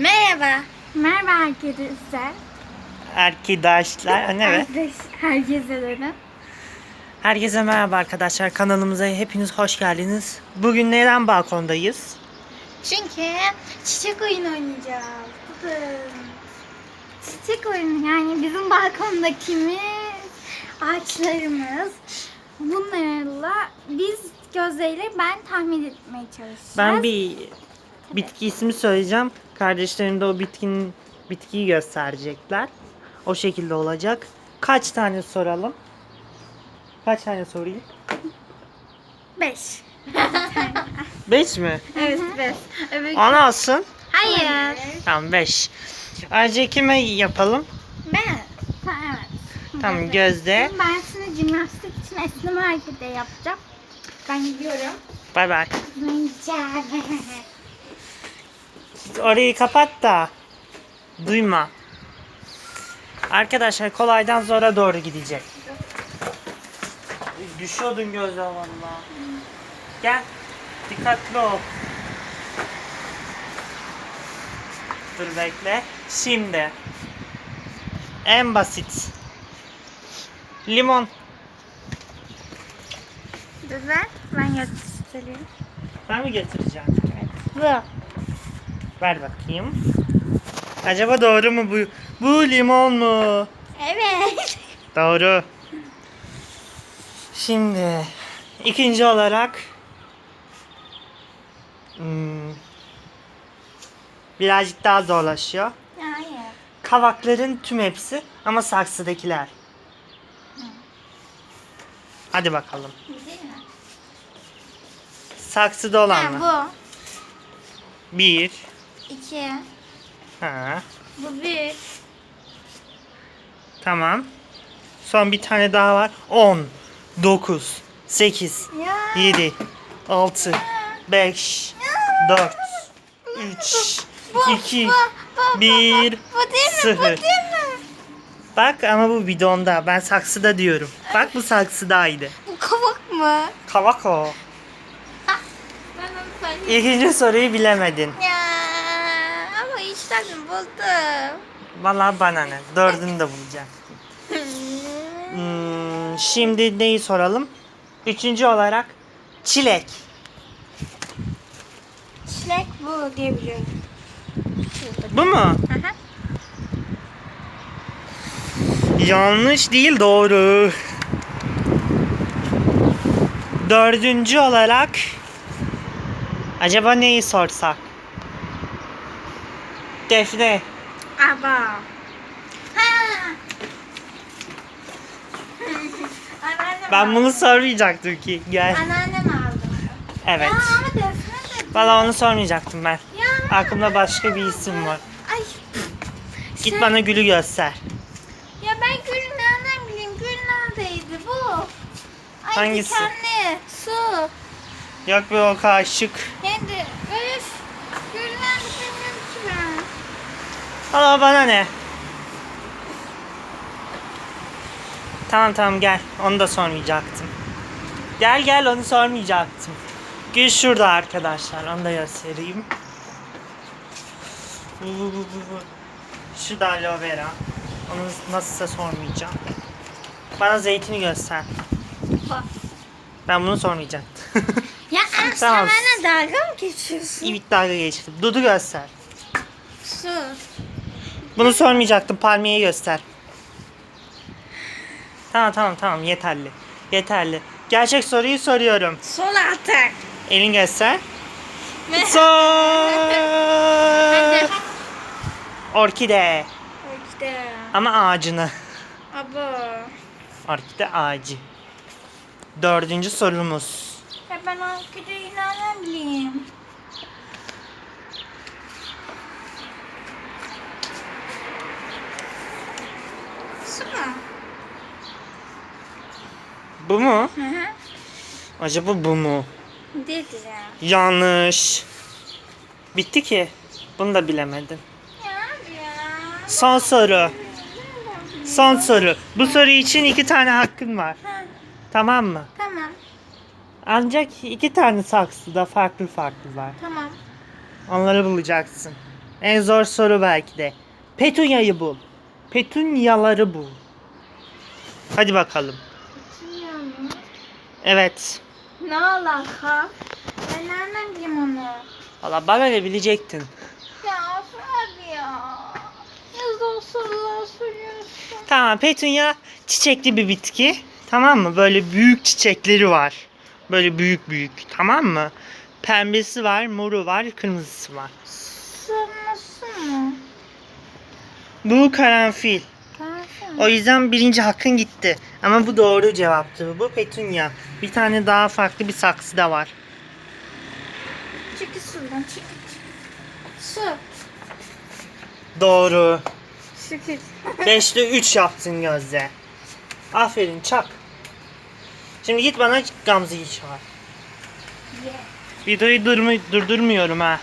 Merhaba. Merhaba herkese. Arkadaşlar, evet. Herkes, herkese dedim. Herkese merhaba arkadaşlar. Kanalımıza hepiniz hoş geldiniz. Bugün neden balkondayız? Çünkü çiçek oyunu oynayacağız. Çiçek oyunu yani bizim balkondakimiz, ağaçlarımız. Bunlarla biz gözleriyle ben tahmin etmeye çalışacağız. Ben bir bitki ismi söyleyeceğim. Kardeşlerim de o bitkinin bitkiyi gösterecekler. O şekilde olacak. Kaç tane soralım? Kaç tane sorayım? Beş. Beş mi? Evet beş. Öbür... Ana alsın. Hayır. Tamam beş. Ayrıca kime yapalım? Ben. Ta, evet. Tamam. Gözde. Ben şimdi jimnastik için esneme hareketi yapacağım. Ben gidiyorum. Bay bay. Oynayacağım. Orayı kapat da duyma. Arkadaşlar kolaydan zora doğru gidecek. Düşüyordun gözle valla. Gel. Dikkatli ol. Dur bekle. Şimdi. En basit. Limon. Güzel. Ben gösteriyorum. Ben mi getireceğim? Bu. Ver bakayım. Acaba doğru mu bu? Bu limon mu? Evet. Doğru. Şimdi ikinci olarak hmm, birazcık daha zorlaşıyor. Hayır. Kavakların tüm hepsi ama saksıdakiler. Hadi bakalım. Değil mi? Saksıda olan mı? Ha, Bir. Bu. iki. Ha, Bu bir. tamam. Son bir tane daha var. 10, 9, 8, Ya. 7, 6, 5, 4, 3, 2, bu, bu, 1, Bu değil mi? Bu 0. değil mi? Bak ama bu bidonda. Ben saksıda diyorum. Bak bu saksıdaydı. Bu kavak mı? Kavak o. Ben onu söyleyeyim. İkinci soruyu bilemedin. Ya. İşlerim buldum. Vallahi bana ne. Dördünü de bulacağım. Hmm, şimdi neyi soralım? Üçüncü olarak çilek. Çilek bu diyebiliyorum. Bu mu? Hı. Yanlış değil doğru. Dördüncü olarak acaba neyi sorsak? Defne. Anneannem Ben bunu sormayacaktım ki. Gel. Anneannem aldı. Evet. Ya ama defne de. Valla onu sormayacaktım ben. Ya. Aklımda başka bir isim var. Ay. Git Şey- bana gülü göster. Ya ben gül nereden bileyim? Gül neredeydi bu? Ay Hangisi? dikenli. Su. Yok be o kaşık. Kendi. Öf. Gül nerede bilmiyorum ki ben. Valla bana ne? Tamam tamam gel. Onu da sormayacaktım. Gel gel onu sormayacaktım. Gül şurada arkadaşlar. Onu da göstereyim. Bu, bu, bu, bu, bu. Şu da aloe vera. Onu nasılsa sormayacağım. Bana zeytini göster. Bak. Ben bunu sormayacaktım. Ya sen Tamam. benimle dalga mı geçiyorsun? Bir dalga geçtim. Dudu göster. Su. Bunu sormayacaktım. Palmiyeyi göster. Tamam tamam tamam yeterli. Yeterli. Gerçek soruyu soruyorum. Sol atak. Elin göster. Hadi. Orkide. İşte. Ama ağacını. Abo. Orkide ağacı. Dördüncü sorumuz. Ya ben orkideyi nereden mu? Bu mu? Hı hı. Acaba bu mu? Dedi ya. Yanlış. Bitti ki. Bunu da bilemedin. Ya abi ya. Son soru. Son soru. Bu soru için iki tane hakkın var. Ha, Tamam mı? tamam. Ancak iki tane saksıda farklı farklı var. Tamam. Onları bulacaksın. En zor soru belki de. Petunya'yı bul. Petunyaları bul. Hadi bakalım. Evet. Ne alaka? Ben nereden bileyim onu? Valla bana ne bilecektin. Ya abi ya. Ne zor sorular soruyorsun. Tamam petunya çiçekli bir bitki. Tamam mı? Böyle büyük çiçekleri var. Böyle büyük büyük. Tamam mı? Pembesi var, moru var, kırmızısı var. Sorması mı? Bu karanfil. O yüzden birinci hakkın gitti. Ama bu doğru cevaptı. Bu petunya. Bir tane daha farklı bir saksı da var. Çıkı sudan çıkı. Su. Doğru. Şükür. 5'te 3 yaptın Gözde. Aferin çak. Şimdi git bana Gamze'yi çağır. Videoyu durmu- durdurmuyorum ha.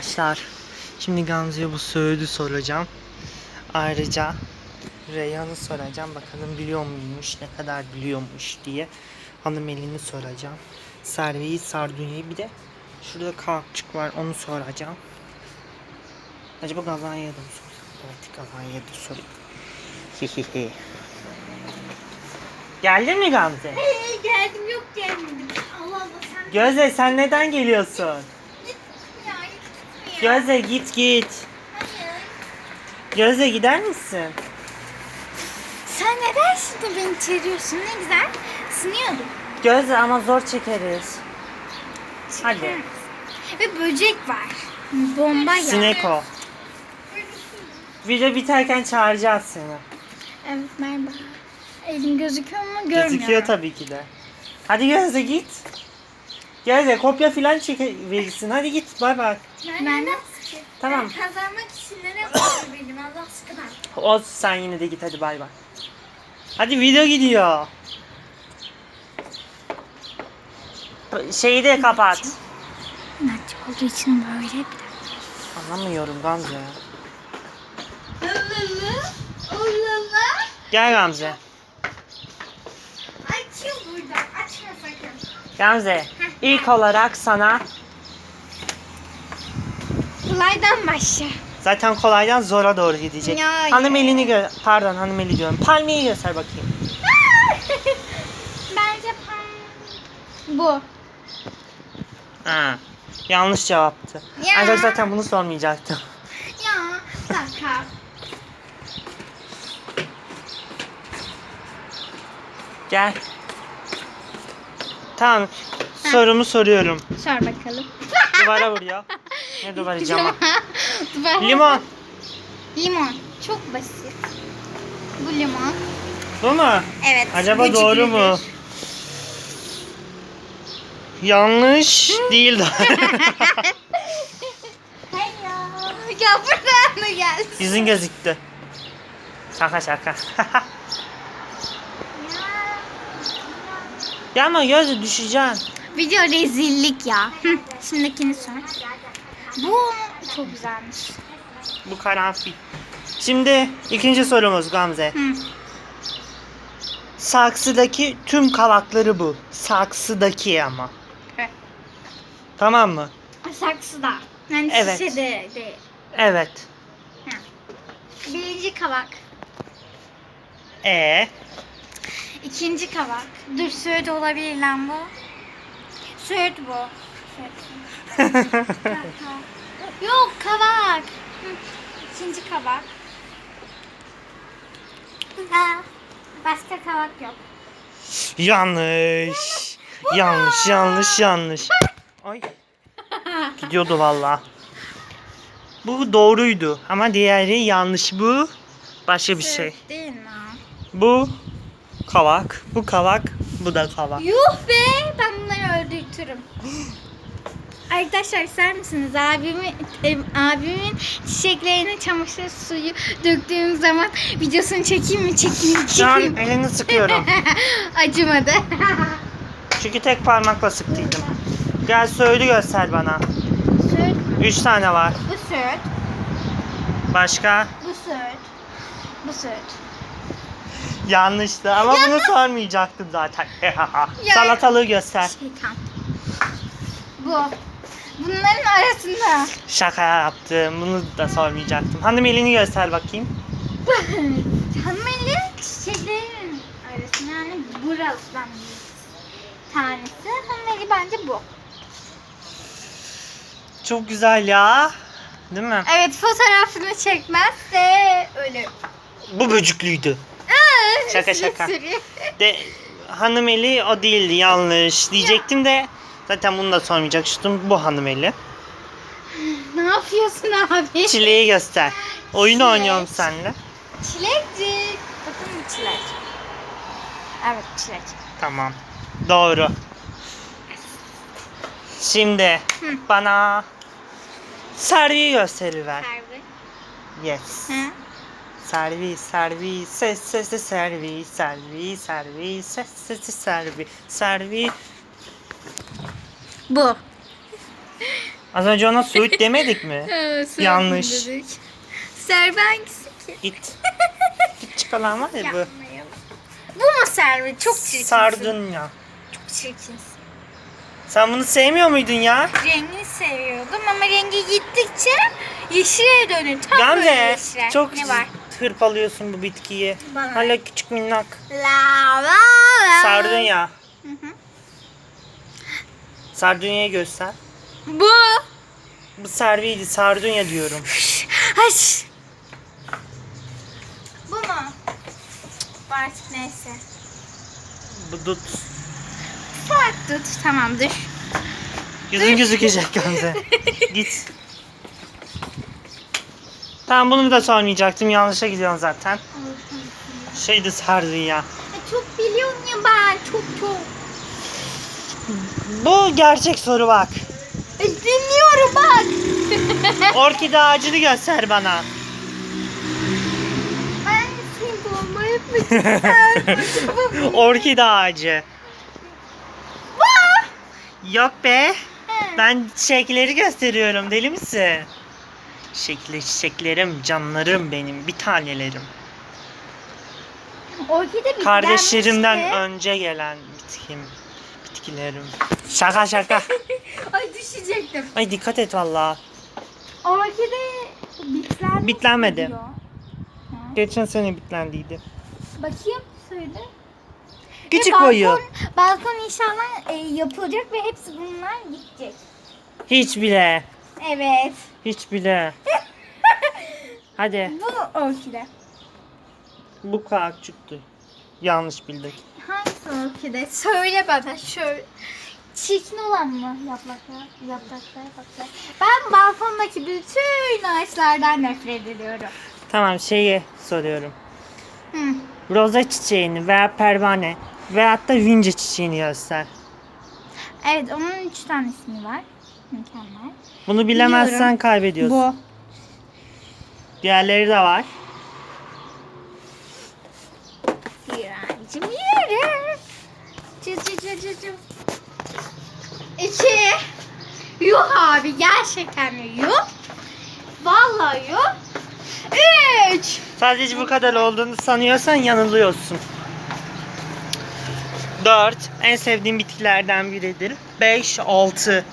Arkadaşlar şimdi Gamze'ye bu söğüdü soracağım. Ayrıca Reyhan'ı soracağım. Bakalım biliyor muymuş, ne kadar biliyormuş diye. Hanım elini soracağım. Serveyi, Sardunya'yı bir de şurada kavakçık var onu soracağım. Acaba Gazanya'ya da mı sorsam? Evet Gazanya'ya da sorayım. Geldin mi Gamze? Hey, geldim yok gelmedim. Allah Allah sen Gözde sen neden geliyorsun? Gözde git git. Hayır. Gözde gider misin? Sen neden şimdi beni çağırıyorsun? Ne güzel. Sınıyordum. Gözde ama zor çekeriz. Hadi. Ve böcek var. Bomba ya. Sinek o. Video biterken çağıracağız seni. Evet merhaba. Elim gözüküyor mu? Görmüyorum. Gözüküyor tabii ki de. Hadi Gözde git. Gözde kopya filan çekebilirsin. Hadi git bay bay. Ben de Tamam. kazanmak için ne yapıyorum benim Allah aşkına. O sen yine de git hadi bay bay. Hadi video gidiyor. Şeyi de kapat. İnatçı olduğu için böyle bir Anlamıyorum Gamze. Gel Gamze. Açıyor burada. Gamze. ilk olarak sana Kolaydan başla. zaten kolaydan zora doğru gidecek. Ya, hanım ya. elini gö pardon hanım eli diyorum. Palmiyeyi göster bakayım. Bence pan... Bu. Ha. Yanlış cevaptı. Ya. Ancak zaten bunu sormayacaktım. Ya. Sakal. Gel. Tamam. Sorumu soruyorum. Sor bakalım. Duvara vuruyor. Ne duvarı cama? Duvar- Limon. Limon. Çok basit. Bu limon. Bu mu? Evet. Acaba bu doğru mu? Yanlış değil de. Hey ya. Ya buradan mı geldi? Yüzün gözüktü. Şaka şaka. Ya ama gözü düşeceksin. Video rezillik ya. Hı, Şimdikini sor. Bu çok güzelmiş. Bu karanfil. Şimdi ikinci sorumuz Gamze. Hı. Saksıdaki tüm kavakları bul. Saksıdaki ama. Evet. Tamam mı? Saksıda. Yani Evet. şişede değil. Evet. Birinci kavak. E İkinci kavak. Dur söğüt olabilir lan bu. Söğüt bu. Söğüt. Yok kavak. Hı, İkinci kavak. Ha, Başka kavak yok. yanlış. yanlış, yanlış, yanlış. Ay. Gidiyordu valla. Bu doğruydu ama diğeri yanlış. Bu başka bir şey. Değil mi? Bu kavak, bu kavak, bu da kavak. Yuh be! Ben bunları öldürtürüm. Arkadaşlar ister misiniz? Abimin, e, abimin çiçeklerine çamaşır suyu döktüğüm zaman videosunu çekeyim mi? Çekeyim mi? Şu an Çekeyim. elini sıkıyorum. Acımadı. Çünkü tek parmakla sıktıydım. Gel söyle göster bana. Söğüt. Üç tane var. Bu söğüt. Başka? Bu söğüt. Bu söğüt. Yanlıştı ama bunu sormayacaktım zaten. Salatalığı göster. Şeytan. bu. Bunların arasında. Şaka yaptım. Bunu da sormayacaktım. Hanım elini göster bakayım. Hanımeli çiçeklerin arasında yani burasından bir tanesi. Hanımeli bence bu. Çok güzel ya. Değil mi? Evet fotoğrafını çekmezse öyle. Bu böcüklüydü. Şaka, şaka. De hanım eli o değildi yanlış diyecektim de zaten bunu da sormayacaktım. Bu hanım eli. ne yapıyorsun abi? Çileği göster. Oyun Çilek. oynuyorum seninle. Çilekcik. Bakın bu çilek. Evet çilek. Tamam. Doğru. Şimdi Hı. bana Serviyi gösteriver. Harbi. Yes. Hı? Servi, servi, ses sesi servi, servi, servi, ses sesi servi, servi. Bu. Az önce ona suit demedik mi? Yanlış. Servi hangisi ki? İt. İt çıkaran var ya bu. Yapmayalım. Bu mu servi? Çok çirkinsin. Sardunya. Çok çirkinsin. Sen bunu sevmiyor muydun ya? Rengini seviyordum ama rengi gittikçe yeşile dönüyor. Tam böyle Gamze yeşile. çok Ne var? Hırpalıyorsun bu bitkiyi. Bana. Hala küçük minnak. La la la. Sardunya. Hı hı. Sardunya'yı göster. Bu. Bu serviydi. Sardunya diyorum. Haş. Bu mu? Artık neyse. Bu dut. Fark tut. Tamamdır. Yüzün gözükecek Gamze. Git. Tamam bunu da sormayacaktım. Yanlışa gidiyorsun zaten. Şeydi sardunya. Çok biliyorum ya ben. Çok çok. Bu gerçek soru bak. E, dinliyorum bak. Orkide ağacını göster bana. Ben seni bomba yapmak isterdim. Orkide ağacı. Yok be. Ben çiçekleri gösteriyorum. Deli misin? Çiçekli çiçeklerim, canlarım benim, bir tanelerim. Orkide bir Kardeşlerimden önce gelen bitkim, bitkilerim. Şaka şaka. Ay düşecektim. Ay dikkat et valla. Orkide Bitlenmedi. diyor. Geçen sene bitlendiydi. Bakayım söyle. Küçük Ve balkon, boyu. Balkon inşallah e, yapılacak ve hepsi bunlar gidecek. Hiç bile. Evet. Hiç bile. Hadi. Bu orkide. Bu kadar çıktı. Yanlış bildik. Hangisi orkide? Söyle bana şöyle. Çirkin olan mı yapraklar? Yapraklar, yapraklar. Ben balkondaki bütün ağaçlardan nefret ediyorum. Tamam şeyi soruyorum. Hı. Roza çiçeğini veya pervane veyahut da vince çiçeğini göster. Evet onun üç tane ismi var. Mükemmel. Bunu bilemezsen Biliyorum. kaybediyorsun. Bu. Diğerleri de var. Direncim yürü. Cı cı cı cı cı. İki. Yuh abi gerçekten yuh? Vallahi yuh. Üç. Sadece bu kadar olduğunu sanıyorsan yanılıyorsun. 4. En sevdiğim bitkilerden biridir. 5, 6.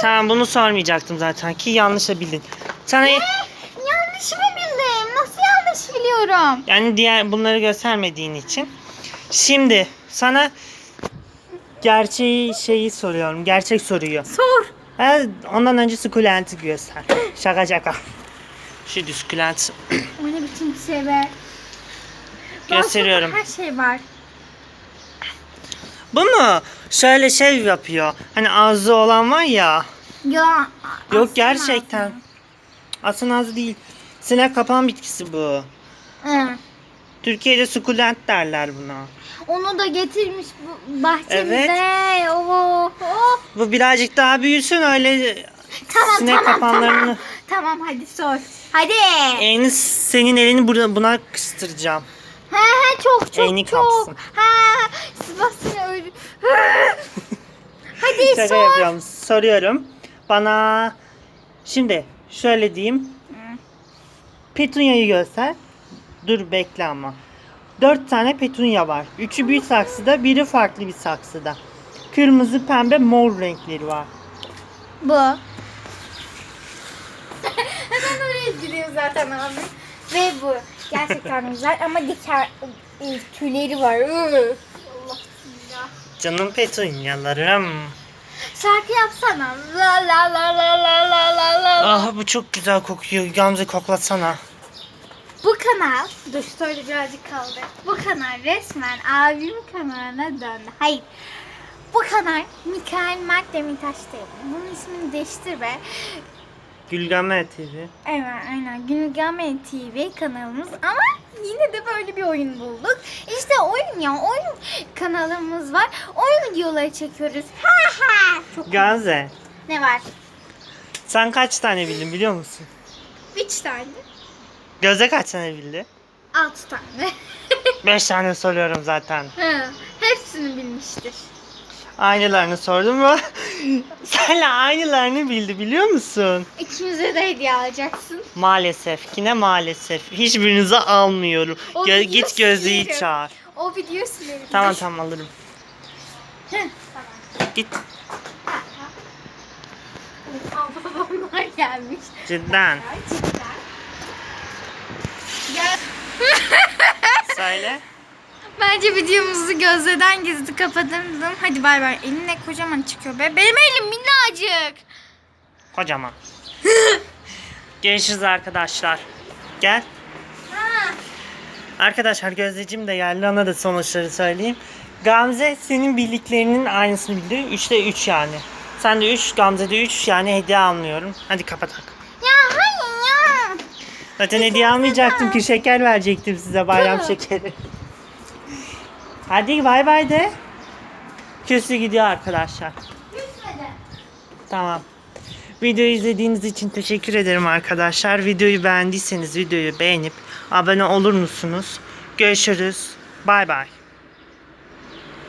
Tamam bunu sormayacaktım zaten ki yanlışa bildin. Sana Yanlış mı bildim? Nasıl yanlış biliyorum? yani diğer bunları göstermediğin için. Şimdi sana gerçeği şeyi soruyorum. Gerçek soruyu. Sor. Ha, ondan önce sukulenti göster. Şaka şaka. Şu sukulent. O ne biçim bir şey be? Gösteriyorum. Her şey var. Bunu şöyle şey yapıyor. Hani ağzı olan var ya. Ya. Yok gerçekten. Aslında ağzı değil. Sinek kapan bitkisi bu. Hı. Türkiye'de sukulent derler buna. Onu da getirmiş bu bahçemize. Oh, oh. Bu birazcık daha büyüsün öyle Tamam sinek tamam kapanlarını. tamam. Tamam hadi sor. Hadi. En senin elini buna, buna kıstıracağım. He he çok çok Elini çok. kapsın. Ha Sebastian öyle. hadi Şaka sor. yapıyorum. Soruyorum. Bana şimdi şöyle diyeyim. Petunya'yı göster. Dur bekle ama. Dört tane petunya var. Üçü bir saksıda, biri farklı bir saksıda. kırmızı, pembe, mor renkleri var. Bu. Hemen oraya gidiyor zaten abi. Ve bu. Gerçekten güzel ama diker e, tüyleri var. Canım petunyalarım. Şarkı yapsana. La la la la la la la la. Ah bu çok güzel kokuyor. Gamze koklatsana. Bu kanal, dur şöyle birazcık kaldı. Bu kanal resmen abim kanalına döndü. Hayır. Bu kanal Mikael Mert Demirtaş değil. Bunun ismini değiştir ve Gülgame TV. Evet aynen Gülgame TV kanalımız ama yine de böyle bir oyun bulduk. İşte oyun ya oyun kanalımız var. Oyun videoları çekiyoruz. Ha ha. Çok Gamze ne var? sen kaç tane bildin biliyor musun? Üç tane. Gözde kaç tane bildi? Altı tane. 5 tane soruyorum zaten. Hı, Hepsini bilmiştir. Aynılarını sordum mu? Senle aynılarını bildi biliyor musun? İkimize de hediye alacaksın. Maalesef. Yine maalesef. Hiçbirinizi almıyorum. O Gö- git silerim. çağır. O videoyu silerim. Tamam tamam alırım. Heh, tamam. Git. Babamlar gelmiş. Cidden. Gerçekten. Gel. Söyle. Bence videomuzu gözlerden gizli kapatalım. Hadi bay bay. Eline kocaman çıkıyor be. Benim elim minnacık. Kocaman. Görüşürüz arkadaşlar. Gel. Ha. Arkadaşlar Gözdeciğim de geldi. Ona da sonuçları söyleyeyim. Gamze senin bildiklerinin aynısını bildi. 3'te 3 yani. Sen de 3, Gamze'de 3 yani hediye almıyorum. Hadi kapatak. Ya hayır ya. Zaten hediye almayacaktım ki şeker verecektim size bayram şekeri. Hadi bay bay de. Küsü gidiyor arkadaşlar. Tamam. Videoyu izlediğiniz için teşekkür ederim arkadaşlar. Videoyu beğendiyseniz videoyu beğenip abone olur musunuz? Görüşürüz. Bay bay.